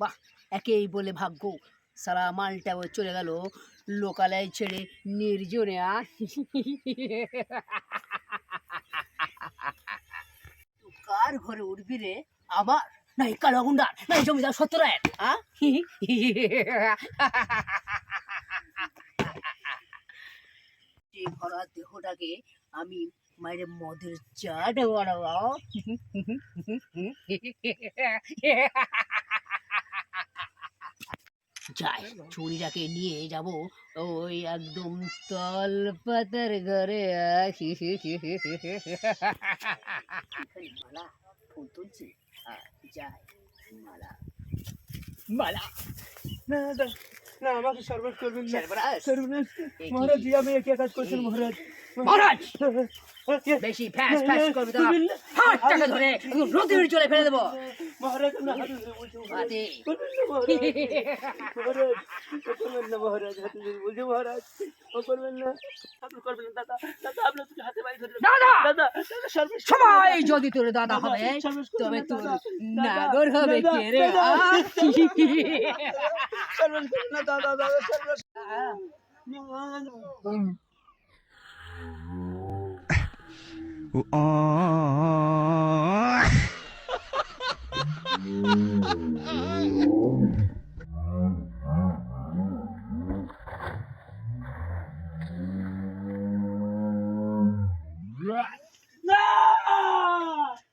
বাহ, একেই বলে ভাগ্য। সারা মালটা চলে গেল লোকালয় ছেড়ে নির্জনে, আ? তুই কার ঘরে উঠবি রে? আমার? নাই কালো গুন্ডার নাই জমিদার সত্যরায়ের এই ভরা দেহটাকে আমি মায়ের মদের চাট বানাবো যাই চুরিটাকে নিয়ে যাব ওই একদম তল পাতার ঘরে মালা ফোন তুলছি যাই মালা মালা না না না আমাকে সর্বনাশ করবেন সর্বনাশ। সর্বনাশ মহারাজ আমি একে কাজ করছেন মহারাজ মহারাজ বেশি ফ্যাস ফ্যাস করবি তো ধরে নদীর ফেলে দেবো মহারাজ আমরা হাত করবেন না মহারাজ হাত না না দাদা হাতে দাদা দাদা যদি তোর দাদা হবে তবে তোর নাগর হবে দাদা, দাদা। না দাদা সর্বনাশ Oh, 나!